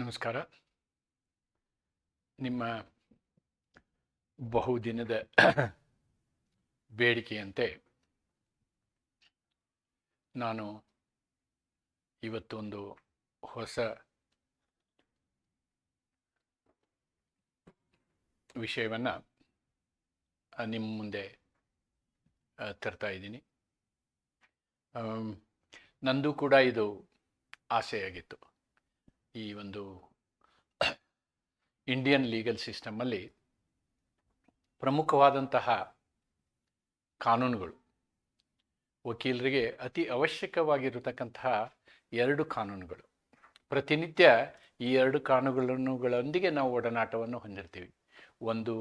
ನಮಸ್ಕಾರ. ನಿಮ್ಮ ಬಹುದಿನದ ಬೇಡಿಕೆಯಂತೆ ನಾನು ಇವತ್ತೊಂದು ಹೊಸ ವಿಷಯವನ್ನು ನಿಮ್ಮ ಮುಂದೆ ತರ್ತಾ ಇದ್ದೀನಿ. ನಂದು ಕೂಡ ಇದು ಆಸೆಯಾಗಿತ್ತು. ಈ ಒಂದು ಇಂಡಿಯನ್ ಲೀಗಲ್ ಸಿಸ್ಟಮಲ್ಲಿ ಪ್ರಮುಖವಾದಂತಹ ಕಾನೂನುಗಳು, ವಕೀಲರಿಗೆ ಅತಿ ಅವಶ್ಯಕವಾಗಿರತಕ್ಕಂತಹ ಎರಡು ಕಾನೂನುಗಳು. ಪ್ರತಿನಿತ್ಯ ಈ ಎರಡು ಕಾನೂನುಗಳೊಂದಿಗೆ ನಾವು ಒಡನಾಟವನ್ನು ಹೊಂದಿರ್ತೀವಿ. ಒಂದು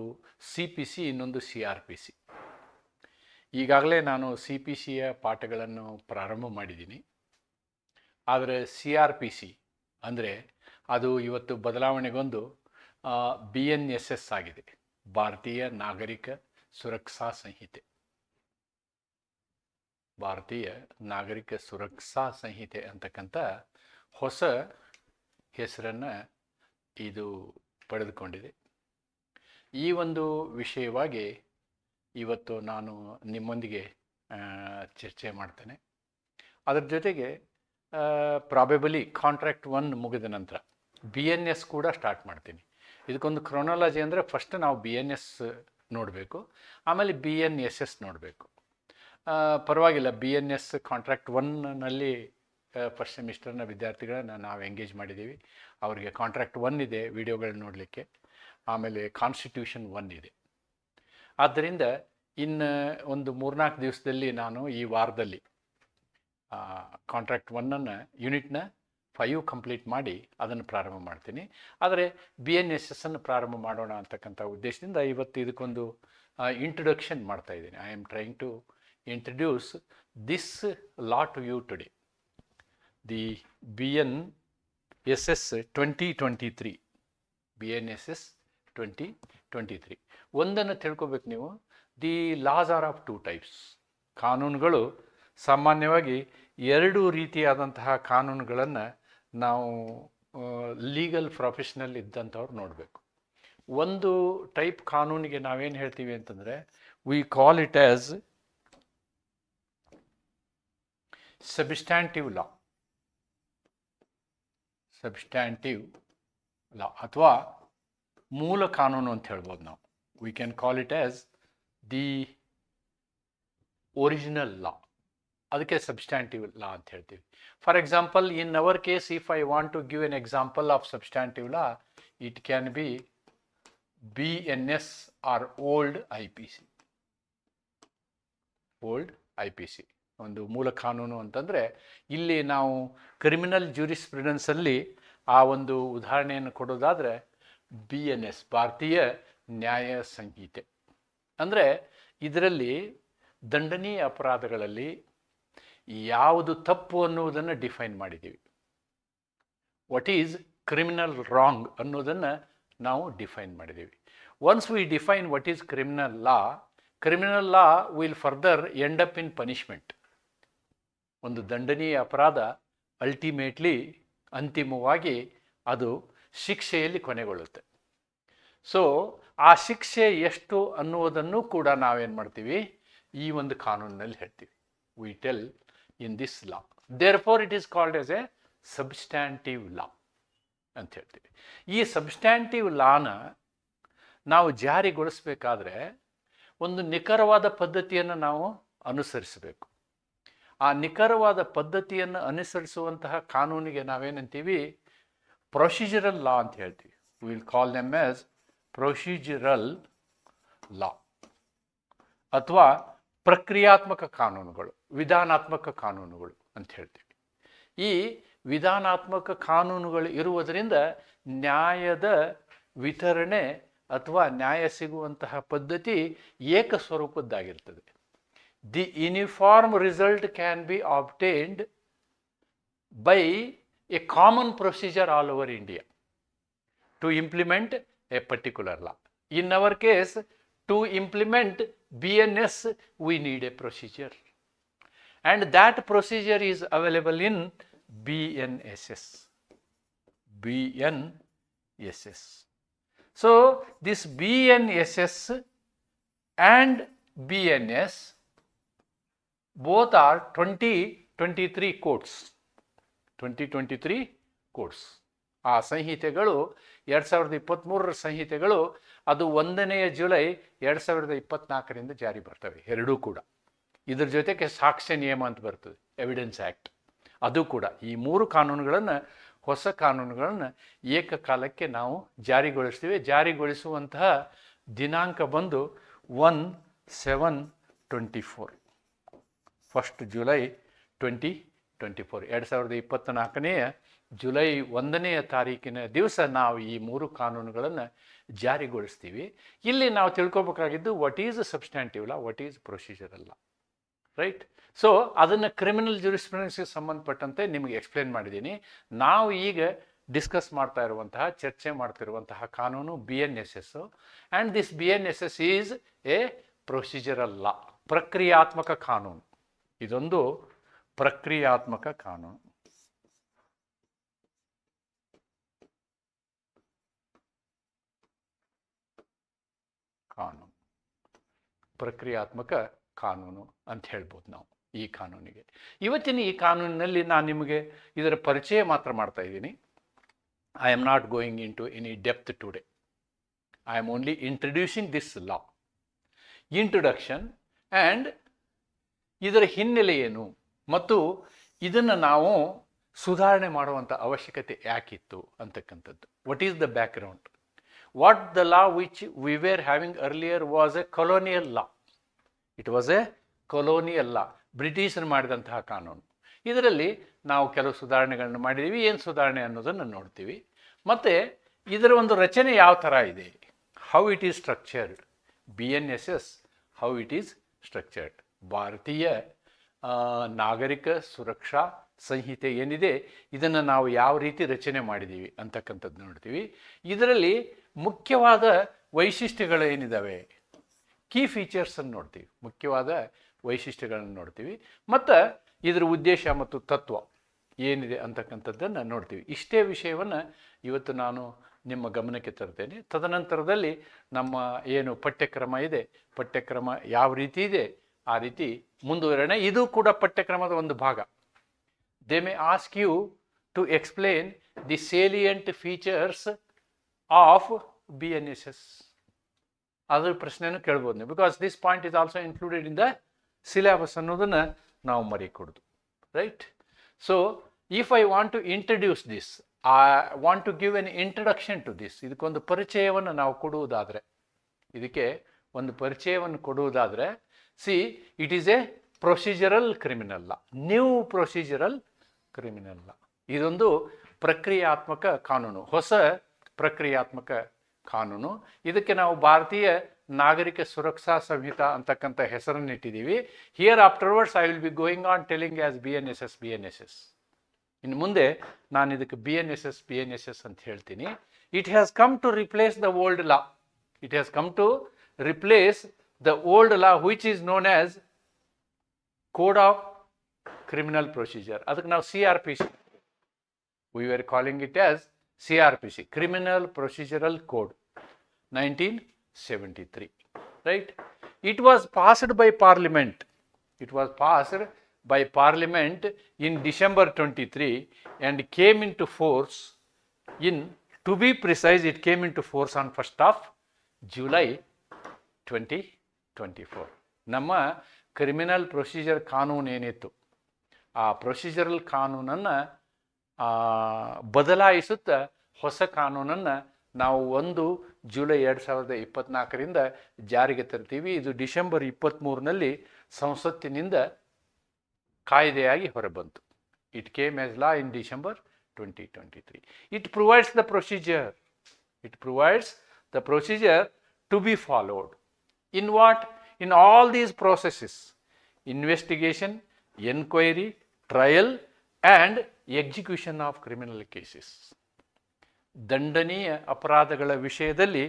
ಸಿ ಪಿ ಸಿ ಇನ್ನೊಂದು ಸಿ ಆರ್ ಪಿ ಸಿ ಈಗಾಗಲೇ ನಾನು ಸಿ ಪಿ ಸಿಯ ಪಾಠಗಳನ್ನು ಪ್ರಾರಂಭ ಮಾಡಿದ್ದೀನಿ. ಆದರೆ ಸಿ ಆರ್ ಪಿ ಸಿ ಅಂದರೆ ಅದು ಇವತ್ತು ಬದಲಾವಣೆಗೊಂದು ಬಿ ಎನ್ ಎಸ್ ಎಸ್ ಆಗಿದೆ. ಭಾರತೀಯ ನಾಗರಿಕ ಸುರಕ್ಷಾ ಸಂಹಿತೆ. ಭಾರತೀಯ ನಾಗರಿಕ ಸುರಕ್ಷಾ ಸಂಹಿತೆ ಅಂತಕ್ಕಂಥ ಹೊಸ ಹೆಸರನ್ನು ಇದು ಪಡೆದುಕೊಂಡಿದೆ. ಈ ಒಂದು ವಿಷಯವಾಗಿ ಇವತ್ತು ನಾನು ನಿಮ್ಮೊಂದಿಗೆ ಚರ್ಚೆ ಮಾಡ್ತೇನೆ. ಅದರ ಜೊತೆಗೆ ಪ್ರಾಬೆಬಲಿ ಕಾಂಟ್ರಾಕ್ಟ್ ಒನ್ ಮುಗಿದ ನಂತರ ಬಿ ಎನ್ ಎಸ್ ಕೂಡ ಸ್ಟಾರ್ಟ್ ಮಾಡ್ತೀನಿ. ಇದಕ್ಕೊಂದು ಕ್ರೊನಾಲಜಿ ಅಂದರೆ ಫಸ್ಟ್ ನಾವು ಬಿ ಎನ್ ಎಸ್ ನೋಡಬೇಕು, ಆಮೇಲೆ ಬಿ ಎನ್ ಎಸ್ ಎಸ್ ನೋಡಬೇಕು. ಪರವಾಗಿಲ್ಲ ಬಿ ಎನ್ ಎಸ್ ಕಾಂಟ್ರಾಕ್ಟ್ ಒನ್ನಲ್ಲಿ ಫಸ್ಟ್ ಸೆಮಿಸ್ಟರ್ನ ವಿದ್ಯಾರ್ಥಿಗಳನ್ನ ನಾವು ಎಂಗೇಜ್ ಮಾಡಿದ್ದೀವಿ. ಅವರಿಗೆ ಕಾಂಟ್ರಾಕ್ಟ್ ಒನ್ ಇದೆ ವಿಡಿಯೋಗಳನ್ನ ನೋಡಲಿಕ್ಕೆ, ಆಮೇಲೆ ಕಾನ್ಸ್ಟಿಟ್ಯೂಷನ್ ಒನ್ ಇದೆ. ಆದ್ದರಿಂದ ಇನ್ನು ಒಂದು ಮೂರ್ನಾಲ್ಕು ದಿವಸದಲ್ಲಿ ನಾನು ಈ ವಾರದಲ್ಲಿ ಕಾಂಟ್ರಾಕ್ಟ್ ಒನ್ನನ್ನು ಯೂನಿಟ್ನ ಫೈವ್ ಕಂಪ್ಲೀಟ್ ಮಾಡಿ ಅದನ್ನು ಪ್ರಾರಂಭ ಮಾಡ್ತೀನಿ. ಆದರೆ ಬಿ ಎನ್ ಎಸ್ ಎಸ್ ಅನ್ನು ಪ್ರಾರಂಭ ಮಾಡೋಣ ಅಂತಕ್ಕಂಥ ಉದ್ದೇಶದಿಂದ ಇವತ್ತು ಇದಕ್ಕೊಂದು ಇಂಟ್ರೊಡಕ್ಷನ್ ಮಾಡ್ತಾ ಇದ್ದೀನಿ. I am trying to introduce this law to you today the B N S S twenty twenty three B N S S twenty twenty three ಒಂದನ್ನು ತಿಳ್ಕೊಬೇಕು ನೀವು. The laws are of two types ಕಾನೂನುಗಳು ಸಾಮಾನ್ಯವಾಗಿ ಎರಡು ರೀತಿಯಾದಂತಹ ಕಾನೂನುಗಳನ್ನು ನಾವು legal professional ಇದ್ದಂಥವ್ರು ನೋಡಬೇಕು. ಒಂದು ಟೈಪ್ ಕಾನೂನಿಗೆ ನಾವೇನು ಹೇಳ್ತೀವಿ ಅಂತಂದರೆ we call it as substantive law substantive law ಅಥವಾ ಮೂಲ ಕಾನೂನು ಅಂತ ಹೇಳ್ಬೋದು ನಾವು. We can call it as the original law ಅದಕ್ಕೆ ಸಬ್ಸ್ಟ್ಯಾಂಟಿವ್ ಲಾ ಅಂತ ಹೇಳ್ತೀವಿ. For example in our case if I want to give an example of substantive law it can be B N S or old I P C old I P C ಒಂದು ಮೂಲ ಕಾನೂನು ಅಂತಂದರೆ, ಇಲ್ಲಿ ನಾವು criminal ಜ್ಯೂರಿಸ್ಪ್ರಿಡೆನ್ಸಲ್ಲಿ ಆ ಒಂದು ಉದಾಹರಣೆಯನ್ನು ಕೊಡೋದಾದರೆ ಬಿ ಎನ್ ಎಸ್ ಭಾರತೀಯ ನ್ಯಾಯ ಸಂಹಿತೆ. ಅಂದರೆ, ಇದರಲ್ಲಿ ದಂಡನೀಯ ಅಪರಾಧಗಳಲ್ಲಿ ಯಾವುದು ತಪ್ಪು ಅನ್ನುವುದನ್ನು ಡಿಫೈನ್ ಮಾಡಿದ್ದೀವಿ. ವಾಟ್ ಈಸ್ ಕ್ರಿಮಿನಲ್ ರಾಂಗ್ ಅನ್ನೋದನ್ನು ನಾವು ಡಿಫೈನ್ ಮಾಡಿದ್ದೀವಿ. Once we define what is criminal law criminal law will further end up in punishment ಒಂದು ದಂಡನೀಯ ಅಪರಾಧ ಅಲ್ಟಿಮೇಟ್ಲಿ ಅಂತಿಮವಾಗಿ ಅದು ಶಿಕ್ಷೆಯಲ್ಲಿ ಕೊನೆಗೊಳ್ಳುತ್ತೆ. ಸೊ ಆ ಶಿಕ್ಷೆ ಎಷ್ಟು ಅನ್ನುವುದನ್ನು ಕೂಡ ನಾವೇನು ಮಾಡ್ತೀವಿ? ಈ ಒಂದು ಕಾನೂನಿನಲ್ಲಿ ಹೇಳ್ತೀವಿ. We tell in this law therefore it is called as a substantive law ಅಂತ ಹೇಳ್ತೀವಿ. ಈ ಸಬ್ಸ್ಟ್ಯಾಂಟಿವ್ ಲಾನ ನಾವು ಜಾರಿಗೊಳಿಸಬೇಕಾದ್ರೆ ಒಂದು ನಿಖರವಾದ ಪದ್ಧತಿಯನ್ನು ನಾವು ಅನುಸರಿಸಬೇಕು. ಆ ನಿಖರವಾದ ಪದ್ಧತಿಯನ್ನು ಅನುಸರಿಸುವಂತಹ ಕಾನೂನಿಗೆ ನಾವೇನಂತೀವಿ? ಪ್ರೊಸೀಜರಲ್ ಲಾ ಅಂತ ಹೇಳ್ತೀವಿ. We'll call them as procedural law ಅಥವಾ ಪ್ರಕ್ರಿಯಾತ್ಮಕ ಕಾನೂನುಗಳು, ವಿಧಾನಾತ್ಮಕ ಕಾನೂನುಗಳು ಅಂತ ಹೇಳ್ತೀವಿ. ಈ ವಿಧಾನಾತ್ಮಕ ಕಾನೂನುಗಳು ಇರುವುದರಿಂದ ನ್ಯಾಯದ ವಿತರಣೆ ಅಥವಾ ನ್ಯಾಯ ಸಿಗುವಂತಹ ಪದ್ಧತಿ ಏಕ ಸ್ವರೂಪದ್ದಾಗಿರ್ತದೆ the uniform result can be obtained by a common procedure all over India to implement a particular law. In our case to implement BNS, we need a procedure. And that procedure is available in BNSS. B N S S so this B N S S and B N S both are 2023 codes twenty twenty three codes ಆ ಸಂಹಿತೆಗಳು ಎರಡು ಸಾವಿರದ ಇಪ್ಪತ್ತ್ಮೂರರ ಸಂಹಿತೆಗಳು ಅದು ಒಂದನೆಯ July ಎರಡು ಸಾವಿರದ ಇಪ್ಪತ್ನಾಲ್ಕರಿಂದ ಜಾರಿ ಬರ್ತವೆ, ಎರಡೂ ಕೂಡ. ಇದ್ರ ಜೊತೆಗೆ ಸಾಕ್ಷ್ಯ ನಿಯಮ ಅಂತ ಬರ್ತದೆ ಎವಿಡೆನ್ಸ್ ಆ್ಯಕ್ಟ್ ಅದು ಕೂಡ. ಈ ಮೂರು ಕಾನೂನುಗಳನ್ನು, ಹೊಸ ಕಾನೂನುಗಳನ್ನು ಏಕಕಾಲಕ್ಕೆ ನಾವು ಜಾರಿಗೊಳಿಸ್ತೀವಿ. ಜಾರಿಗೊಳಿಸುವಂತಹ ದಿನಾಂಕ ಬಂದು one seven twenty four first July twenty twenty four ಎರಡು ಸಾವಿರದ ಇಪ್ಪತ್ತ್ನಾಲ್ಕನೆಯ ಜುಲೈ ಒಂದನೆಯ ತಾರೀಕಿನ ದಿವಸ ನಾವು ಈ ಮೂರು ಕಾನೂನುಗಳನ್ನು ಜಾರಿಗೊಳಿಸ್ತೀವಿ. ಇಲ್ಲಿ ನಾವು ತಿಳ್ಕೊಬೇಕಾಗಿದ್ದು what is substantive law what is procedure ಅಲ್ಲ ರೈಟ್ ಸೊ ಅದನ್ನು ಕ್ರಿಮಿನಲ್ ಜುರಿಸ್ಪ್ರೆನ್ಸ್ಗೆ ಸಂಬಂಧಪಟ್ಟಂತೆ ನಿಮಗೆ ಎಕ್ಸ್ಪ್ಲೇನ್ ಮಾಡಿದ್ದೀನಿ ನಾವು ಈಗ ಡಿಸ್ಕಸ್ ಮಾಡ್ತಾ ಇರುವಂತಹ, ಚರ್ಚೆ ಮಾಡ್ತಿರುವಂತಹ ಕಾನೂನು B N S S and this B N S S is a procedure ಅಲ್ಲ ಪ್ರಕ್ರಿಯಾತ್ಮಕ ಕಾನೂನು. ಇದೊಂದು ಪ್ರಕ್ರಿಯಾತ್ಮಕ ಕಾನೂನು. ಪ್ರಕ್ರಿಯಾತ್ಮಕ ಕಾನೂನು ಅಂತ ಹೇಳ್ಬೋದು ನಾವು ಈ ಕಾನೂನಿಗೆ. ಇವತ್ತಿನ ಈ ಕಾನೂನಿನಲ್ಲಿ ನಾನು ನಿಮಗೆ ಇದರ ಪರಿಚಯ ಮಾತ್ರ ಮಾಡ್ತಾ ಇದ್ದೀನಿ. I am not going into any depth today I am only introducing this law introduction and ಇದರ ಹಿನ್ನೆಲೆ ಏನು ಮತ್ತು ಇದನ್ನು ನಾವು ಸುಧಾರಣೆ ಮಾಡುವಂಥ ಅವಶ್ಯಕತೆ ಯಾಕಿತ್ತು ಅಂತಕ್ಕಂಥದ್ದು. What is the background what the law which we were having earlier was a colonial law it was a colonial law ಬ್ರಿಟಿಷರು ಮಾಡಿದಂತಹ ಕಾನೂನು. ಇದರಲ್ಲಿ ನಾವು ಕೆಲವು ಸುಧಾರಣೆಗಳನ್ನು ಮಾಡಿದ್ದೀವಿ. ಏನು ಸುಧಾರಣೆ ಅನ್ನೋದನ್ನು ನೋಡ್ತೀವಿ. ಮತ್ತು ಇದರ ಒಂದು ರಚನೆ ಯಾವ ಥರ ಇದೆ? How it is structured B N S S how it is structured ಭಾರತೀಯ ನಾಗರಿಕ ಸುರಕ್ಷಾ ಸಂಹಿತೆ ಏನಿದೆ? ಇದನ್ನು ನಾವು ಯಾವ ರೀತಿ ರಚನೆ ಮಾಡಿದ್ದೀವಿ ಅಂತಕ್ಕಂಥದ್ದು ನೋಡ್ತೀವಿ. ಇದರಲ್ಲಿ ಮುಖ್ಯವಾದ ವೈಶಿಷ್ಟ್ಯಗಳು ಏನಿದ್ದಾವೆ ಕೀ ಫೀಚರ್ಸನ್ನು ನೋಡ್ತೀವಿ. ಮುಖ್ಯವಾದ ವೈಶಿಷ್ಟ್ಯಗಳನ್ನು ನೋಡ್ತೀವಿ. ಮತ್ತು ಇದರ ಉದ್ದೇಶ ಮತ್ತು ತತ್ವ ಏನಿದೆ ಅಂತಕ್ಕಂಥದ್ದನ್ನು ನೋಡ್ತೀವಿ. ಇಷ್ಟೇ ವಿಷಯವನ್ನು ಇವತ್ತು ನಾನು ನಿಮ್ಮ ಗಮನಕ್ಕೆ ತರ್ತೇನೆ. ತದನಂತರದಲ್ಲಿ ನಮ್ಮ ಏನು ಪಠ್ಯಕ್ರಮ ಇದೆ? ಪಠ್ಯಕ್ರಮ ಯಾವ ರೀತಿ ಇದೆ? ಆ ರೀತಿ ಮುಂದುವರೆಣೆ ಇದು ಕೂಡ ಪಠ್ಯಕ್ರಮದ ಒಂದು ಭಾಗ. They may ask you to explain the salient features of B N S S ಅದ್ರ ಪ್ರಶ್ನೆನೂ ಕೇಳ್ಬೋದು ನೀವು. Because this point is also included in the syllabus ಅನ್ನೋದನ್ನು ನಾವು ಮರಿಕೊಡ್ದು right so if I want to introduce this I want to give an introduction to this ಇದಕ್ಕೊಂದು ಪರಿಚಯವನ್ನು ನಾವು ಕೊಡುವುದಾದರೆ, ಇದಕ್ಕೆ ಒಂದು ಪರಿಚಯವನ್ನು ಕೊಡುವುದಾದರೆ see it is a procedural criminal law new procedural criminal law ಇದೊಂದು ಪ್ರಕ್ರಿಯಾತ್ಮಕ ಕಾನೂನು, ಹೊಸ ಪ್ರಕ್ರಿಯಾತ್ಮಕ ಕಾನೂನು. ಇದಕ್ಕೆ ನಾವು ಭಾರತೀಯ ನಾಗರಿಕ ಸುರಕ್ಷಾ ಸಂಹಿತಾ ಅಂತಕ್ಕಂಥ ಹೆಸರನ್ನು ಇಟ್ಟಿದ್ದೀವಿ. Here afterwards I will be going on telling as B N S S B N S S ಇನ್ನು ಮುಂದೆ ನಾನು ಇದಕ್ಕೆ B N S S B N S S ಅಂತ ಹೇಳ್ತೀನಿ. It has come to replace the old law it has come to replace the old law which is known as code of criminal procedure ಅದಕ್ಕೆ ನಾವು C R P C we are calling it were C R P C criminal procedural Code, 1973. Right? It was passed by Parliament. It was passed by Parliament in December 23 and came into force in, to be precise, it came into force on 1st of July 2024. ನಮ್ಮ criminal procedure ಕಾನೂನು ಏನಿತ್ತು ಆ procedural ಕಾನೂನನ್ನು ಬದಲಾಯಿಸುತ್ತಾ ಹೊಸ ಕಾನೂನನ್ನು ನಾವು ಒಂದು July ಎರಡು ಸಾವಿರದ ಇಪ್ಪತ್ನಾಲ್ಕರಿಂದ ಜಾರಿಗೆ ತರ್ತೀವಿ. ಇದು ಡಿಸೆಂಬರ್ ಇಪ್ಪತ್ತ್ಮೂರಿನಲ್ಲಿ ಸಂಸತ್ತಿನಿಂದ ಕಾಯ್ದೆಯಾಗಿ ಹೊರಬಂತು. It came as law in December twenty twenty three it provides the procedure it provides the procedure to be followed in what in all these processes investigation enquiry trial and execution of criminal cases ದಂಡನೀಯ ಅಪರಾಧಗಳ ವಿಷಯದಲ್ಲಿ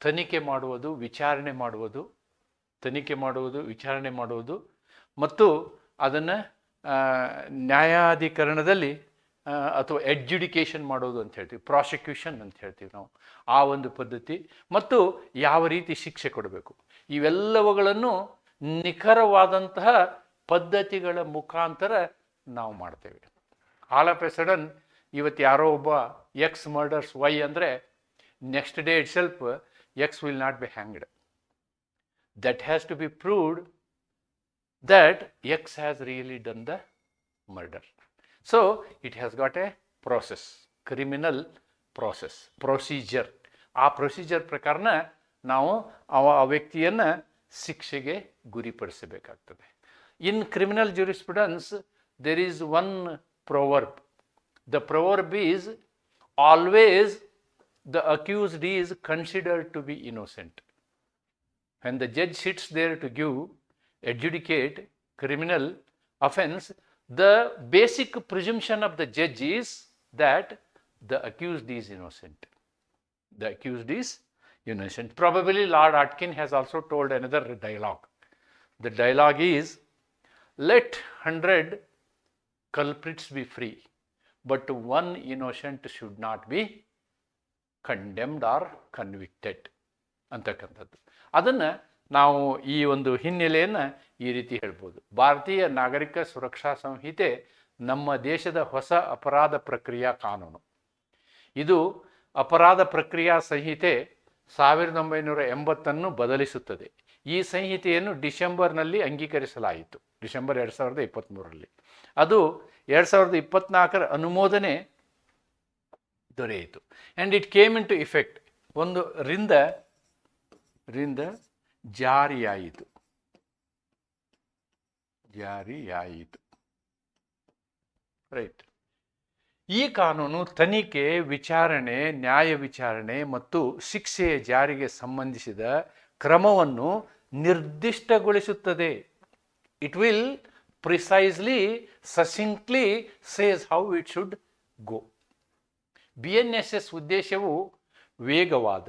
ತನಿಖೆ ಮಾಡುವುದು, ವಿಚಾರಣೆ ಮಾಡುವುದು, ತನಿಖೆ ಮಾಡುವುದು, ವಿಚಾರಣೆ ಮಾಡುವುದು ಮತ್ತು ಅದನ್ನು ನ್ಯಾಯಾಧಿಕರಣದಲ್ಲಿ ಅಥವಾ ಎಡ್ಜುಡಿಕೇಷನ್ ಮಾಡೋದು ಅಂತ ಹೇಳ್ತೀವಿ ಪ್ರಾಸಿಕ್ಯೂಷನ್ ಅಂತ ಹೇಳ್ತೀವಿ ನಾವು ಆ ಒಂದು ಪದ್ಧತಿ ಮತ್ತು ಯಾವ ರೀತಿ ಶಿಕ್ಷೆ ಕೊಡಬೇಕು. ಇವೆಲ್ಲವುಗಳನ್ನು ನಿಖರವಾದಂತಹ ಪದ್ಧತಿಗಳ ಮುಖಾಂತರ ನಾವು ಮಾಡ್ತೇವೆ. ಆಲ್ ಆಫ್ ಎ ಸಡನ್ ಇವತ್ತು ಯಾರೋ ಒಬ್ಬ ಎಕ್ಸ್ ಮರ್ಡರ್ಸ್ ವೈ ಅಂದರೆ next day itself X will not be hanged that has to be proved that X has really done the murder so it has got a process criminal process procedure ಆ procedure ಪ್ರಕಾರನ ನಾವು ಆ ವ್ಯಕ್ತಿಯನ್ನು ಶಿಕ್ಷೆಗೆ ಗುರಿಪಡಿಸಬೇಕಾಗ್ತದೆ. In criminal jurisprudence there is one proverb The proverb is always the accused is considered to be innocent. When the judge sits there to give, adjudicate criminal offense, the basic presumption of the judge is that the accused is innocent. The accused is innocent. Probably Lord Atkin has also told another dialogue. The dialogue is let hundred culprits be free but one innocent should not be condemned or convicted ಅಂತಕ್ಕಂಥದ್ದು. ಅದನ್ನು ನಾವು ಈ ಒಂದು ಹಿನ್ನೆಲೆಯನ್ನು ಈ ರೀತಿ ಹೇಳ್ಬೋದು. ಭಾರತೀಯ ನಾಗರಿಕ ಸುರಕ್ಷಾ ಸಂಹಿತೆ ನಮ್ಮ ದೇಶದ ಹೊಸ ಅಪರಾಧ ಪ್ರಕ್ರಿಯಾ ಕಾನೂನು. ಇದು ಅಪರಾಧ ಪ್ರಕ್ರಿಯಾ ಸಂಹಿತೆ ಸಾವಿರದ ಒಂಬೈನೂರ ಎಂಬತ್ತನ್ನು ಬದಲಿಸುತ್ತದೆ. ಈ ಸಂಹಿತೆಯನ್ನು ಡಿಸೆಂಬರ್ನಲ್ಲಿ ಅಂಗೀಕರಿಸಲಾಯಿತು. ಡಿಸೆಂಬರ್ ಎರಡು ಸಾವಿರದ ಇಪ್ಪತ್ತ್ಮೂರರಲ್ಲಿ ಅದು ಎರಡು ಸಾವಿರದ ಇಪ್ಪತ್ನಾಲ್ಕರ ಅನುಮೋದನೆ ದೊರೆಯಿತು. And it came into effect ಒಂದು ರಿಂದ ರಿಂದ ಜಾರಿಯಾಯಿತು. ಜಾರಿಯಾಯಿತು. ರೈಟ್ ಈ ಕಾನೂನು ತನಿಖೆ, ವಿಚಾರಣೆ, ನ್ಯಾಯ ವಿಚಾರಣೆ ಮತ್ತು ಶಿಕ್ಷೆಯ ಜಾರಿಗೆ ಸಂಬಂಧಿಸಿದ ಕ್ರಮವನ್ನು ನಿರ್ದಿಷ್ಟಗೊಳಿಸುತ್ತದೆ. It will precisely succinctly says how it should go B N S S ಉದ್ದೇಶವು ವೇಗವಾದ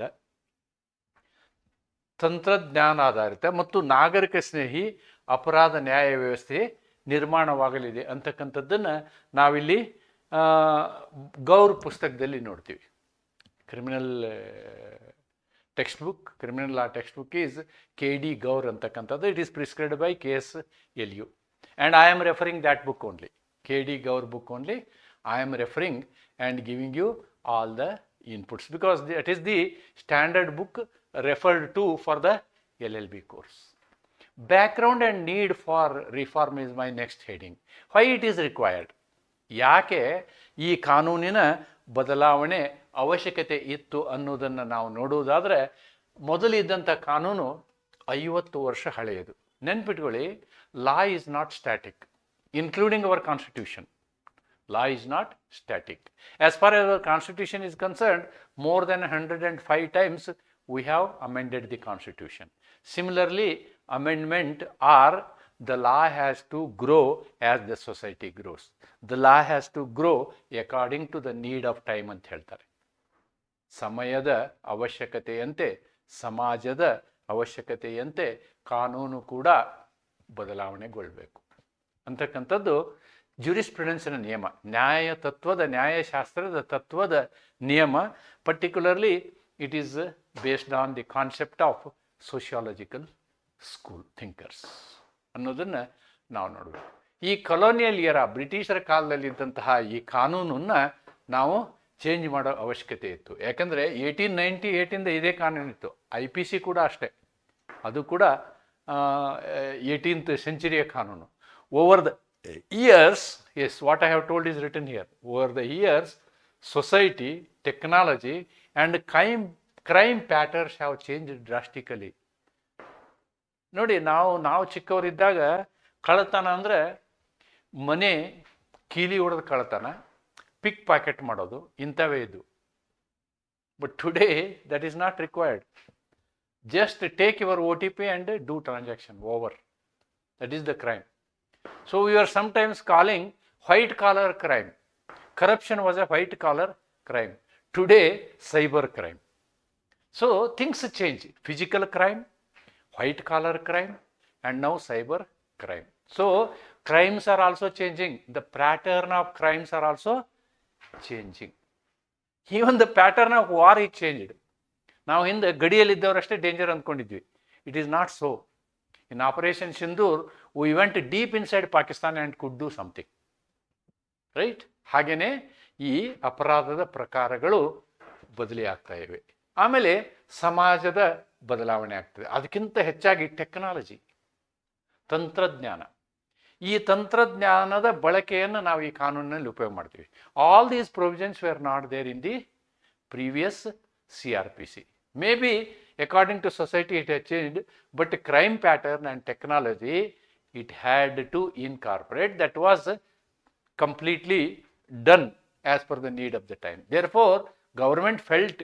ತಂತ್ರಜ್ಞಾನಾಧಾರಿತ ಮತ್ತು ನಾಗರಿಕ ಸ್ನೇಹಿ ಅಪರಾಧ ನ್ಯಾಯ ವ್ಯವಸ್ಥೆ ನಿರ್ಮಾಣವಾಗಲಿದೆ ಅಂತಕ್ಕಂಥದ್ದನ್ನು ನಾವಿಲ್ಲಿ ಗೌರ್ ಪುಸ್ತಕದಲ್ಲಿ ನೋಡ್ತೀವಿ. Criminal text book criminal law text book is K D Gaur ಅಂತಕ್ಕಂಥದ್ದು. It is prescribed by K S L U and I am referring that book only K D Gaur book only I am referring and giving you all the inputs because that is the standard book referred to for the L L B course background and need for reform is my next heading why it is required ಯಾಕೆ ಈ ಕಾನೂನಿನ ಬದಲಾವಣೆ ಅವಶ್ಯಕತೆ ಇತ್ತು ಅನ್ನೋದನ್ನು ನಾವು ನೋಡುವುದಾದರೆ ಮೊದಲಿದ್ದಂಥ ಕಾನೂನು ಐವತ್ತು ವರ್ಷ ಹಳೆಯದು. ನೆನ್ಪಿಟ್ಕೊಳ್ಳಿ law is not static including our constitution law is not static as for our constitution is concerned more than hundred and five times we have amended the constitution similarly amendment or the law has to grow as the society grows the law has to grow according to the need of time ಅಂತ ಹೇಳ್ತಾರೆ. ಸಮಯದ ಅವಶ್ಯಕತೆಯಂತೆ, ಸಮಾಜದ ಅವಶ್ಯಕತೆಯಂತೆ ಕಾನೂನು ಕೂಡ ಬದಲಾವಣೆಗೊಳ್ಬೇಕು. ಅಂತಕ್ಕಂಥದ್ದು ಜುರಿಸ್ಪ್ರುಡೆನ್ಸಿನ ನಿಯಮ, ನ್ಯಾಯ ತತ್ವದ, ನ್ಯಾಯಶಾಸ್ತ್ರದ ತತ್ವದ ನಿಯಮ. Particularly it is based on the concept of sociological school thinkers ಅನ್ನೋದನ್ನು ನಾವು ನೋಡಬೇಕು. ಈ ಕಲೋನಿಯಲ್ ಇಯರ ಬ್ರಿಟಿಷರ ಕಾಲದಲ್ಲಿದ್ದಂತಹ ಈ ಕಾನೂನನ್ನು ನಾವು ಚೇಂಜ್ ಮಾಡೋ ಅವಶ್ಯಕತೆ ಇತ್ತು. ಯಾಕಂದರೆ ಏಯ್ಟೀನ್ ನೈಂಟಿ ಏಯ್ಟಿಂದ ಇದೇ ಕಾನೂನು ಇತ್ತು. ಐ ಪಿ ಸಿ ಕೂಡ ಅಷ್ಟೇ. ಅದು ಕೂಡ ಏಯ್ಟೀನ್ತ್ ಸೆಂಚುರಿಯ ಕಾನೂನು. Over the years as what I have told is written here over the years society technology and crime crime patterns have change drastically ನೋಡಿ, ನಾವು ನಾವು ಚಿಕ್ಕವರಿದ್ದಾಗ ಕಳ್ಳತನ ಅಂದರೆ ಮನೆ ಕೀಲಿ ಹೊಡೆದ ಕಳ್ಳತನ. ಪಿಕ್ ಪ್ಯಾಕೆಟ್ ಮಾಡೋದು ಇಂಥವೇ ಇದ್ದು but today that is not required just take your OTP and do transaction over. That is the crime. So we are sometimes calling white collar crime. Corruption was a white collar crime. Today, cyber crime. So things change. Physical crime, white collar crime, and now cyber crime. So crimes are also changing. The pattern of crimes are also changing ಈ ಒಂದು pattern of war is changed ನಾವು ಹಿಂದೆ ಗಡಿಯಲ್ಲಿದ್ದವರಷ್ಟೇ danger ಅಂದ್ಕೊಂಡಿದ್ವಿ. It is not so in operation Sindoor we went deep inside Pakistan and could do something right ಹಾಗೆಯೇ ಈ ಅಪರಾಧದ ಪ್ರಕಾರಗಳು ಬದಲಿ ಆಗ್ತಾ ಇವೆ. ಆಮೇಲೆ ಸಮಾಜದ ಬದಲಾವಣೆ ಆಗ್ತದೆ. ಅದಕ್ಕಿಂತ ಹೆಚ್ಚಾಗಿ ಟೆಕ್ನಾಲಜಿ ತಂತ್ರಜ್ಞಾನ. ಈ ತಂತ್ರಜ್ಞಾನದ ಬಳಕೆಯನ್ನು ನಾವು ಈ ಕಾನೂನಿನಲ್ಲಿ ಉಪಯೋಗ ಮಾಡ್ತೀವಿ. All these provisions were not there in the previous C R P C may be according to society it has change but crime pattern and technology it had to incorporate that was completely done as per the need of the time. Therefore, government felt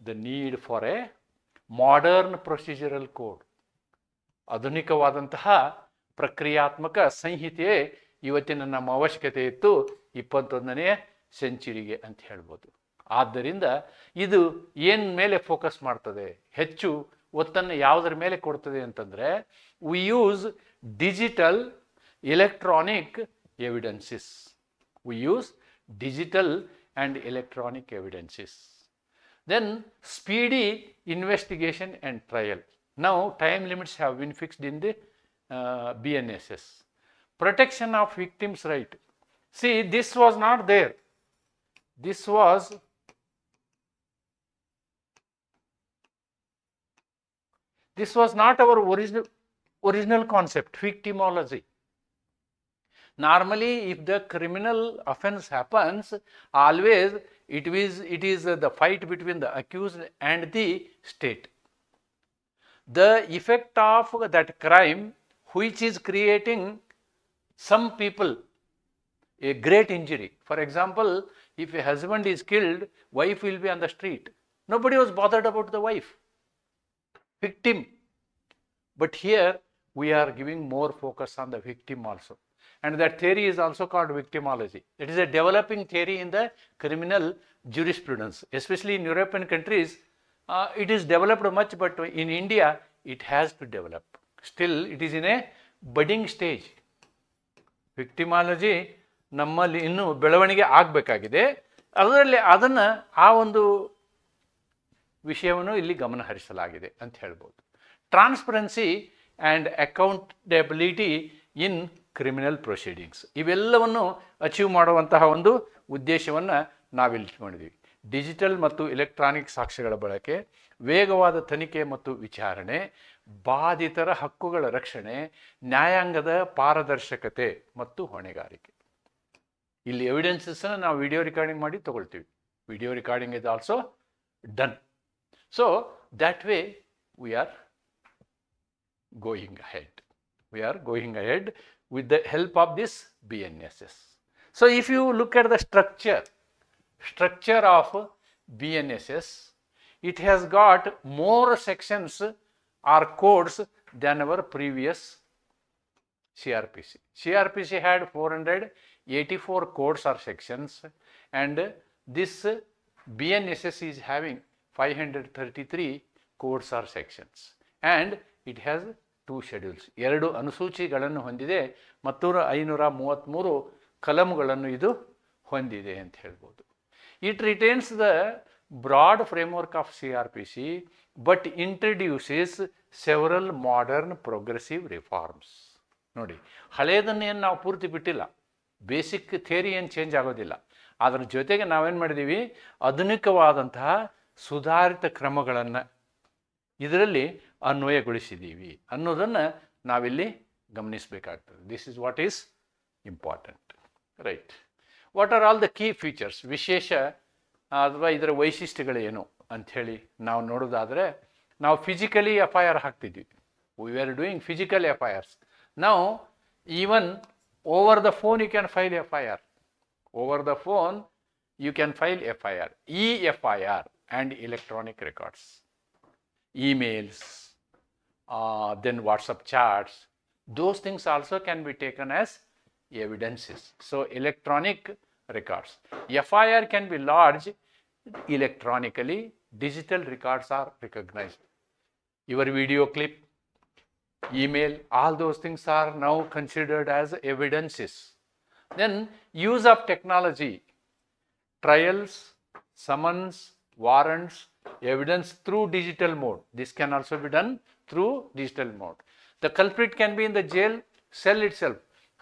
the need for a modern procedural code ಆಧುನಿಕವಾದಂತಹ ಪ್ರಕ್ರಿಯಾತ್ಮಕ ಸಂಹಿತೆಯೇ ಇವತ್ತಿನ ನಮ್ಮ ಅವಶ್ಯಕತೆ ಇತ್ತು ಇಪ್ಪತ್ತೊಂದನೆಯ ಸೆಂಚುರಿಗೆ ಅಂತ ಹೇಳ್ಬೋದು. ಆದ್ದರಿಂದ ಇದು ಏನು ಮೇಲೆ ಫೋಕಸ್ ಮಾಡ್ತದೆ? ಹೆಚ್ಚು ಒತ್ತನ್ನು ಯಾವುದರ ಮೇಲೆ ಕೊಡ್ತದೆ ಅಂತಂದರೆ we use digital electronic evidences we use digital and electronic evidences then speedy investigation and trial ನಾವು time limits have been fixed in the uh, bnss protection of victims right. See this was not there. This was this was not our original original concept victimology. Normally if the criminal offense happens always it is it is the fight between the accused and the state. The effect of that crime which is creating some people a great injury. For example if a husband is killed wife will be on the street. Nobody was bothered about the wife. Victim. But here we are giving more focus on the victim also. And that theory is also called victimology. It is a developing theory in the criminal jurisprudence especially in european countries. Uh, it is developed much but in india it has to develop still, it is in a budding stage. Victimology ನಮ್ಮಲ್ಲಿ ಇನ್ನೂ ಬೆಳವಣಿಗೆ ಆಗಬೇಕಾಗಿದೆ. ಅದರಲ್ಲಿ ಅದನ್ನು ಆ ಒಂದು ವಿಷಯವನ್ನು ಇಲ್ಲಿ ಗಮನಹರಿಸಲಾಗಿದೆ ಅಂತ ಹೇಳ್ಬೋದು. Transparency and accountability in criminal proceedings ಇವೆಲ್ಲವನ್ನು ಅಚೀವ್ ಮಾಡುವಂತಹ ಒಂದು ಉದ್ದೇಶವನ್ನು ನಾವಿಲ್ಲಿ ಇಟ್ಕೊಂಡಿದ್ದೀವಿ. ಡಿಜಿಟಲ್ ಮತ್ತು ಎಲೆಕ್ಟ್ರಾನಿಕ್ ಸಾಕ್ಷ್ಯಗಳ ಬಳಕೆ, ವೇಗವಾದ ತನಿಖೆ ಮತ್ತು ವಿಚಾರಣೆ ಬಾಧಿತರ ಹಕ್ಕುಗಳ ರಕ್ಷಣೆ ನ್ಯಾಯಾಂಗದ ಪಾರದರ್ಶಕತೆ ಮತ್ತು ಹೊಣೆಗಾರಿಕೆ. ಇಲ್ಲಿ ಎವಿಡೆನ್ಸಸ್ನ ನಾವು ವಿಡಿಯೋ ರೆಕಾರ್ಡಿಂಗ್ ಮಾಡಿ ತಗೊಳ್ತೀವಿ. Video recording is also done so that way we are going ahead with the help of this B with the help of this BNSS. So if you look at the structure, structure of BNSS, it has got more sections or codes than our previous CRPC. CRPC had 484 codes or sections and this BNSS is having 533 codes or sections and it has two schedules ಎರಡು ಅನುಸೂಚಿಗಳನ್ನು ಹೊಂದಿದೆ ಮತ್ತು ಐನೂರ ಮೂವತ್ತ್ಮೂರು ಕಲಂಗಳನ್ನು ಇದು ಹೊಂದಿದೆ ಅಂತ ಹೇಳ್ಬೋದು it retains the broad framework of C R P C but introduces several modern progressive reforms ನೋಡಿ ಹಳೆಯದನ್ನೇನು ನಾವು ಪೂರ್ತಿ ಬಿಟ್ಟಿಲ್ಲ. ಬೇಸಿಕ್ ಥಿಯರಿ ಏನು ಚೇಂಜ್ ಆಗೋದಿಲ್ಲ. ಅದರ ಜೊತೆಗೆ ನಾವೇನು ಮಾಡಿದ್ದೀವಿ ಆಧುನಿಕವಾದಂತಹ ಸುಧಾರಿತ ಕ್ರಮಗಳನ್ನು ಇದರಲ್ಲಿ ಅನ್ವಯಗೊಳಿಸಿದ್ದೀವಿ ಅನ್ನೋದನ್ನು ನಾವಿಲ್ಲಿ ಗಮನಿಸಬೇಕಾಗ್ತದೆ. This is what is important right what are all the key features ವಿಶೇಷ ಅಥವಾ ಇದರ ವೈಶಿಷ್ಟ್ಯಗಳೇನು? ಅಂಥೇಳಿ ನಾವು ನೋಡೋದಾದರೆ ನಾವು physically F I R ಹಾಕ್ತಿದ್ವಿ we are doing physical F I Rs ನಾವು even over the phone you can file F I R over the phone you can file F I R E F I R and electronic records, emails, then WhatsApp chats, those things also can be taken as evidences. So electronic records. FIR can be lodged electronically, digital records are recognized. Your video clip, email, all those things are now considered as evidences. Then use of technology trials, summons, warrants, evidence through digital mode. This can also be done through digital mode. The culprit can be in the jail cell itself.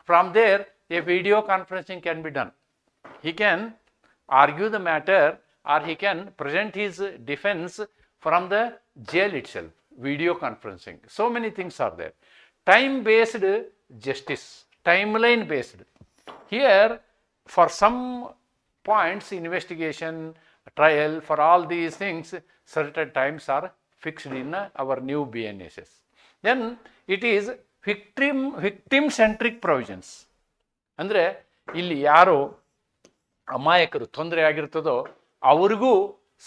From there, a video conferencing can be done. He can argue the matter or he can present his defense from the jail itself. Video conferencing. So many things are there. Time based justice, timeline based. Here, for some points, investigation, trial, for all these things, certain times are fixed in uh, our new BNSS. Then it is victim victim centric provisions. ಅಂದರೆ ಇಲ್ಲಿ ಯಾರು ಅಮಾಯಕರು ತೊಂದರೆ ಆಗಿರ್ತದೋ ಅವ್ರಿಗೂ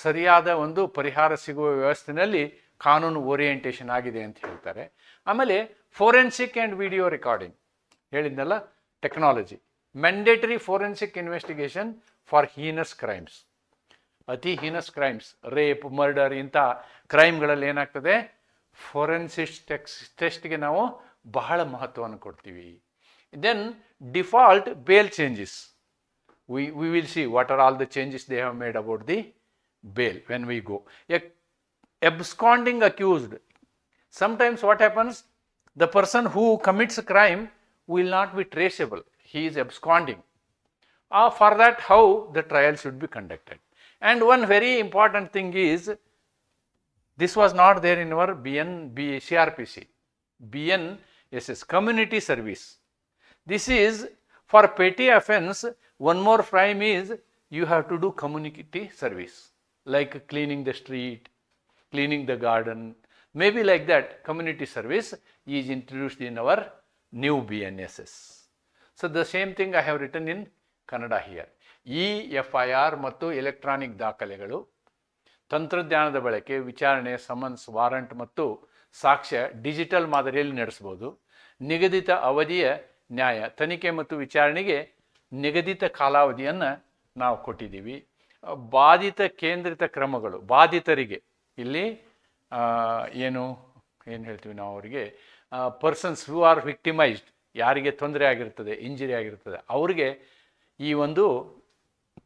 ಸರಿಯಾದ ಒಂದು ಪರಿಹಾರ ಸಿಗುವ ವ್ಯವಸ್ಥೆಯಲ್ಲಿ ಕಾನೂನು ಓರಿಯೆಂಟೇಷನ್ ಆಗಿದೆ ಅಂತ ಹೇಳ್ತಾರೆ. ಆಮೇಲೆ ಫೋರೆನ್ಸಿಕ್ ಆ್ಯಂಡ್ ವಿಡಿಯೋ ರೆಕಾರ್ಡಿಂಗ್ ಹೇಳಿದ್ನಲ್ಲ, technology, mandatory forensic investigation for heinous crimes. ಅತಿ ಹೀನಸ್ ಕ್ರೈಮ್ಸ್, ರೇಪ್, ಮರ್ಡರ್ ಇಂಥ ಕ್ರೈಮ್ಗಳಲ್ಲಿ ಏನಾಗ್ತದೆ? ಫೋರೆನ್ಸಿಕ್ ಟೆಕ್ಸ್, ಟೆಸ್ಟ್ಗೆ ನಾವು ಬಹಳ ಮಹತ್ವವನ್ನು ಕೊಡ್ತೀವಿ. Then default bail changes we, we will see what are all the changes they have made about the bail when we go. A absconding accused. Sometimes what happens, the person who commits a crime will not be traceable. He is absconding. Uh, for that, how the trial should be conducted. And one very important thing is, this was not there in our BN, B, CRPC. BNSS, community service. This is for petty offense. One more crime is you have to do community service, like cleaning the street, cleaning the garden, maybe like that. Community service is introduced in our new BNSS. So the same thing I have written in Kannada here. E F I R ಮತ್ತು electronic ದಾಖಲೆಗಳು ತಂತ್ರಜ್ಞಾನದ ಬಳಕೆ ವಿಚಾರಣೆ summons warrant ಮತ್ತು ಸಾಕ್ಷ್ಯ digital ಮಾದರಿಯಲ್ಲಿ ನಡೆಸ್ಬೋದು ನಿಗದಿತ ಅವಧಿಯ ನ್ಯಾಯ, ತನಿಖೆ ಮತ್ತು ವಿಚಾರಣೆಗೆ ನಿಗದಿತ ಕಾಲಾವಧಿಯನ್ನು ನಾವು ಕೊಟ್ಟಿದ್ದೀವಿ. ಬಾಧಿತ ಕೇಂದ್ರಿತ ಕ್ರಮಗಳು, ಬಾಧಿತರಿಗೆ ಇಲ್ಲಿ ಏನು ಏನು ಹೇಳ್ತೀವಿ ನಾವು ಅವರಿಗೆ ಪರ್ಸನ್ಸ್ ಹೂ ಆರ್ ವಿಕ್ಟಿಮೈಸ್ಡ್ ಯಾರಿಗೆ ತೊಂದರೆ ಆಗಿರ್ತದೆ ಇಂಜರಿ ಆಗಿರ್ತದೆ, ಅವ್ರಿಗೆ ಈ ಒಂದು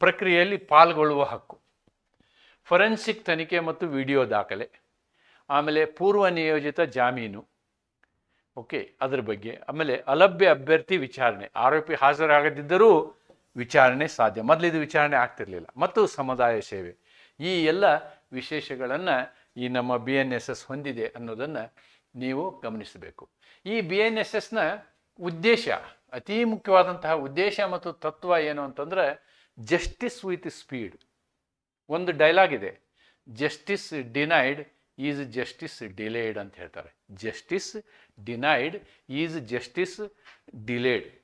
ಪ್ರಕ್ರಿಯೆಯಲ್ಲಿ ಪಾಲ್ಗೊಳ್ಳುವ ಹಕ್ಕು. ಫೊರೆನ್ಸಿಕ್ ತನಿಖೆ ಮತ್ತು ವಿಡಿಯೋ ದಾಖಲೆ, ಆಮೇಲೆ ಪೂರ್ವ ನಿಯೋಜಿತ ಜಾಮೀನು ಓಕೆ, ಅದರ ಬಗ್ಗೆ. ಆಮೇಲೆ ಅಲಭ್ಯ ಅಭ್ಯರ್ಥಿ ವಿಚಾರಣೆ. ಆರೋಪಿ ಹಾಜರಾಗದಿದ್ದರೂ ವಿಚಾರಣೆ ಸಾಧ್ಯ. ಮೊದಲಿದು ವಿಚಾರಣೆ ಆಗ್ತಿರಲಿಲ್ಲ. ಮತ್ತು ಸಮುದಾಯ ಸೇವೆ. ಈ ಎಲ್ಲ ವಿಶೇಷಗಳನ್ನು ಈ ನಮ್ಮ ಬಿ ಎನ್ ಎಸ್ ಎಸ್ ಹೊಂದಿದೆ ಅನ್ನೋದನ್ನು ನೀವು ಗಮನಿಸಬೇಕು. ಈ ಬಿ ಎನ್ ಎಸ್ ಎಸ್ನ ಉದ್ದೇಶ, ಅತೀ ಮುಖ್ಯವಾದಂತಹ ಉದ್ದೇಶ ಮತ್ತು ತತ್ವ ಏನು ಅಂತಂದ್ರೆ ಜಸ್ಟಿಸ್ ವಿತ್ ಸ್ಪೀಡ್ ಒಂದು ಡೈಲಾಗ್ ಇದೆ. Justice denied is justice delayed ಅಂತ ಹೇಳ್ತಾರೆ. Justice denied is justice delayed.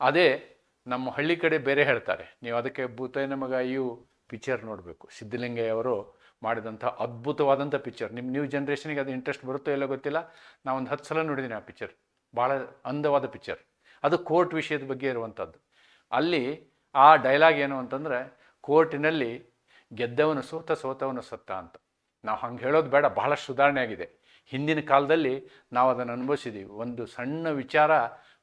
ಅದೇ ನಮ್ಮ ಹಳ್ಳಿ ಕಡೆ ಬೇರೆ ಹೇಳ್ತಾರೆ. ನೀವು ಅದಕ್ಕೆ ಭೂತಯ್ಯನ ಮಗ ಇವು ಪಿಕ್ಚರ್ ನೋಡಬೇಕು. ಸಿದ್ಧಲಿಂಗಯ್ಯ ಅವರು ಮಾಡಿದಂಥ ಅದ್ಭುತವಾದಂಥ ಪಿಕ್ಚರ್ ನಿಮ್ಮ ನ್ಯೂ ಜನ್ರೇಷನಿಗೆ ಅದು ಇಂಟ್ರೆಸ್ಟ್ ಬರುತ್ತೋ ಇಲ್ಲೋ ಗೊತ್ತಿಲ್ಲ. ನಾ ಒಂದು ಹತ್ತು ಸಲ ನೋಡಿದ್ದೀನಿ ಆ ಪಿಕ್ಚರ್ ಭಾಳ ಅಂದವಾದ ಪಿಕ್ಚರ್ ಅದು ಕೋರ್ಟ್ ವಿಷಯದ ಬಗ್ಗೆ ಇರುವಂಥದ್ದು. ಅಲ್ಲಿ ಆ ಡೈಲಾಗ್ ಏನು ಅಂತಂದರೆ, ಕೋರ್ಟಿನಲ್ಲಿ ಗೆದ್ದವನು ಸೋತ ಸೋತವನು ಸತ್ತ ಅಂತ. ನಾವು ಹಂಗೆ ಹೇಳೋದು ಬೇಡ, ಬಹಳಷ್ಟು ಸುಧಾರಣೆ ಆಗಿದೆ. ಹಿಂದಿನ ಕಾಲದಲ್ಲಿ ನಾವು ಅದನ್ನು ಅನುಭವಿಸಿದ್ದೀವಿ ಒಂದು ಸಣ್ಣ ವಿಚಾರ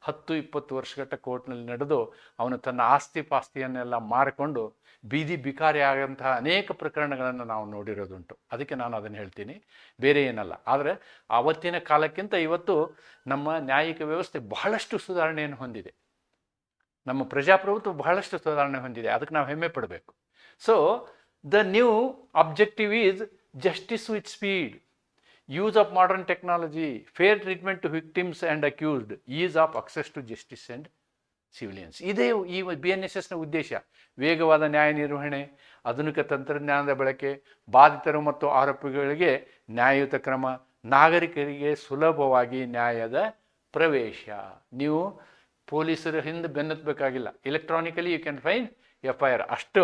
ಹತ್ತು, ಇಪ್ಪತ್ತು ವರ್ಷಗಟ್ಟ ಕೋರ್ಟ್ನಲ್ಲಿ ನಡೆದು ಅವನು ತನ್ನ ಆಸ್ತಿ ಪಾಸ್ತಿಯನ್ನೆಲ್ಲ ಮಾರಿಕೊಂಡು ಬೀದಿ ಬಿಕಾರಿ ಆಗಂತಹ ಅನೇಕ ಪ್ರಕರಣಗಳನ್ನು ನಾವು ನೋಡಿರೋದುಂಟು. ಅದಕ್ಕೆ ನಾನು ಅದನ್ನು ಹೇಳ್ತೀನಿ. ಬೇರೆ ಏನಲ್ಲ. ಆದರೆ ಆವತ್ತಿನ ಕಾಲಕ್ಕಿಂತ ಇವತ್ತು ನಮ್ಮ ನ್ಯಾಯಿಕ ವ್ಯವಸ್ಥೆ ಬಹಳಷ್ಟು ಸುಧಾರಣೆಯನ್ನು ಹೊಂದಿದೆ. ನಮ್ಮ ಪ್ರಜಾಪ್ರಭುತ್ವ ಬಹಳಷ್ಟು ಸುಧಾರಣೆ ಹೊಂದಿದೆ. ಅದಕ್ಕೆ ನಾವು ಹೆಮ್ಮೆ ಪಡಬೇಕು. So the new objective is justice with speed use of modern technology fair treatment to victims and accused is of access to justice and civilians ಇದೇ ಈ ಬಿ ಎನ್ ಎಸ್ ಎಸ್ನ ಉದ್ದೇಶ. ವೇಗವಾದ ನ್ಯಾಯ ನಿರ್ವಹಣೆ, ಆಧುನಿಕ ತಂತ್ರಜ್ಞಾನದ ಬಳಕೆ, ಬಾಧಿತರು ಮತ್ತು ಆರೋಪಿಗಳಿಗೆ ನ್ಯಾಯಯುತ ಕ್ರಮ, ನಾಗರಿಕರಿಗೆ ಸುಲಭವಾಗಿ ನ್ಯಾಯದ ಪ್ರವೇಶ. ನೀವು ಪೊಲೀಸರ ಹಿಂದೆ ಬೆನ್ನತ್ತಬೇಕಾಗಿಲ್ಲ. Electronically you can file F I R ಅಷ್ಟು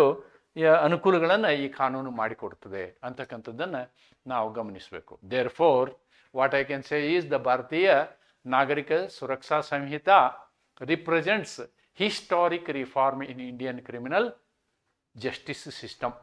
ಅನುಕೂಲಗಳನ್ನು ಈ ಕಾನೂನು ಮಾಡಿಕೊಡ್ತದೆ ಅಂತಕ್ಕಂಥದ್ದನ್ನು ನಾವು ಗಮನಿಸಬೇಕು. Therefore what I can say is the Bharatiya Nagarik Suraksha Sanhita represents historic reform in Indian criminal justice system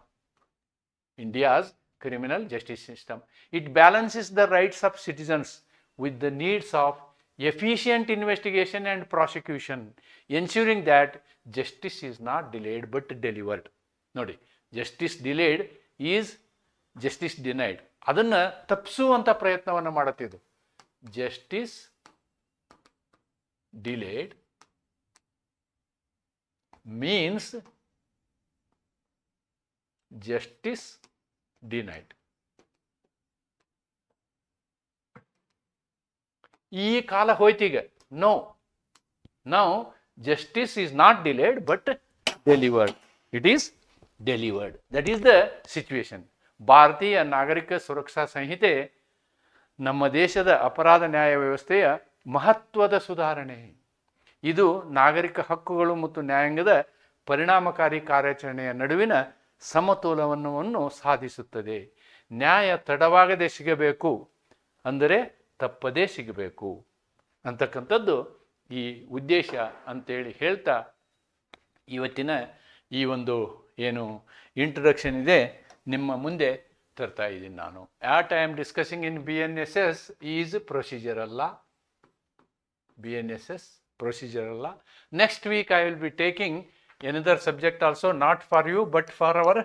India's criminal justice system it balances the rights of citizens with the needs of efficient investigation and prosecution ensuring that justice is not delayed but delivered ನೋಡಿ justice delayed is justice denied ಅದನ್ನು ತಪ್ಪಿಸುವಂಥ ಪ್ರಯತ್ನವನ್ನು ಮಾಡುತ್ತಿದ್ದು justice delayed means justice denied ಈ ಕಾಲ ಹೋಯ್ತೀಗ no ನಾವು justice is not delayed but delivered it is delivered that is the situation Bharatiya Nagarik Suraksha ಸಂಹಿತೆ ನಮ್ಮ ದೇಶದ ಅಪರಾಧ ನ್ಯಾಯ ವ್ಯವಸ್ಥೆಯ ಮಹತ್ವದ ಸುಧಾರಣೆ. ಇದು ನಾಗರಿಕ ಹಕ್ಕುಗಳು ಮತ್ತು ನ್ಯಾಯಾಂಗದ ಪರಿಣಾಮಕಾರಿ ಕಾರ್ಯಾಚರಣೆಯ ನಡುವಿನ ಸಮತೋಲನವನ್ನು ಸಾಧಿಸುತ್ತದೆ. ನ್ಯಾಯ ತಡವಾಗದೆ ಸಿಗಬೇಕು ಅಂದರೆ ತಪ್ಪದೇ ಸಿಗಬೇಕು ಅಂತಕ್ಕಂಥದ್ದು ಈ ಉದ್ದೇಶ ಅಂತೇಳಿ ಹೇಳ್ತಾ ಇವತ್ತಿನ ಈ ಒಂದು ಏನು ಇಂಟ್ರೊಡಕ್ಷನ್ ಇದೆ, ನಿಮ್ಮ ಮುಂದೆ ತರ್ತಾ ಇದ್ದೀನಿ ನಾನು. At I am discussing in B N S S is procedure ಅಲ್ಲ. B N S S procedure ಅಲ್ಲ. Next week I will be taking another subject also not for you but for our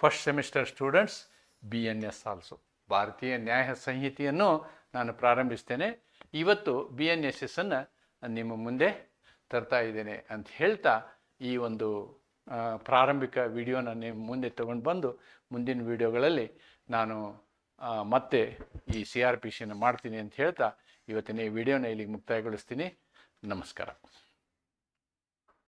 first semester students B N S also ಭಾರತೀಯ ನ್ಯಾಯ ಸಂಹಿತೆಯನ್ನು ನಾನು ಪ್ರಾರಂಭಿಸ್ತೇನೆ. ಇವತ್ತು B N S S ಅನ್ನು ನಿಮ್ಮ ಮುಂದೆ ತರ್ತಾ ಇದ್ದೇನೆ ಅಂತ ಹೇಳ್ತಾ ಈ ಒಂದು ಪ್ರಾರಂಭಿಕ ವಿಡಿಯೋನ ನಿಮ್ಮ ಮುಂದೆ ತಗೊಂಡು ಬಂದು ಮುಂದಿನ ವಿಡಿಯೋಗಳಲ್ಲಿ ನಾನು ಮತ್ತೆ ಈ ಸಿ ಆರ್ ಪಿ ಸಿನ ಮಾಡ್ತೀನಿ ಅಂತ ಹೇಳ್ತಾ ಇವತ್ತಿನ ಈ ವಿಡಿಯೋನ ಇಲ್ಲಿಗೆ ಮುಕ್ತಾಯಗೊಳಿಸ್ತೀನಿ. ನಮಸ್ಕಾರ.